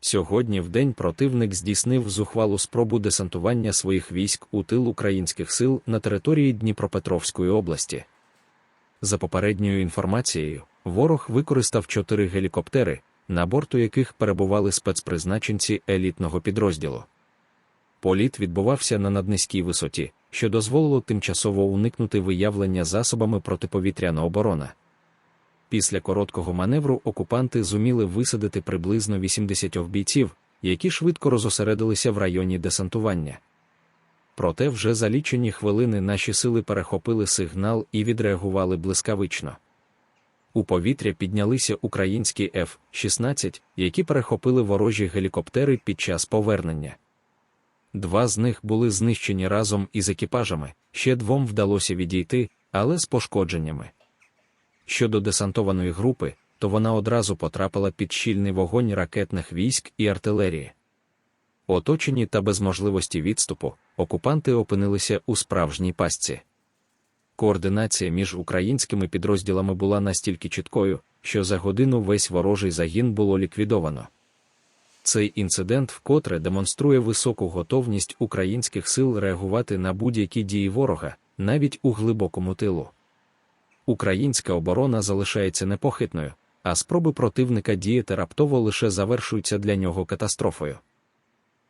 Сьогодні в день противник здійснив зухвалу спробу десантування своїх військ у тил українських сил на території Дніпропетровської області. За попередньою інформацією, ворог використав чотири гелікоптери, на борту яких перебували спецпризначенці елітного підрозділу. Політ відбувався на наднизькій висоті, що дозволило тимчасово уникнути виявлення засобами протиповітряної оборони. Після короткого маневру окупанти зуміли висадити приблизно 80 бійців, які швидко розосередилися в районі десантування. Проте вже за лічені хвилини наші сили перехопили сигнал і відреагували блискавично. У повітря піднялися українські F-16, які перехопили ворожі гелікоптери під час повернення. Два з них були знищені разом із екіпажами, ще двом вдалося відійти, але з пошкодженнями. Щодо десантованої групи, то вона одразу потрапила під щільний вогонь ракетних військ і артилерії. Оточені та без можливості відступу, окупанти опинилися у справжній пастці. Координація між українськими підрозділами була настільки чіткою, що за годину весь ворожий загін було ліквідовано. Цей інцидент вкотре демонструє високу готовність українських сил реагувати на будь-які дії ворога, навіть у глибокому тилу. Українська оборона залишається непохитною, а спроби противника діяти раптово лише завершуються для нього катастрофою.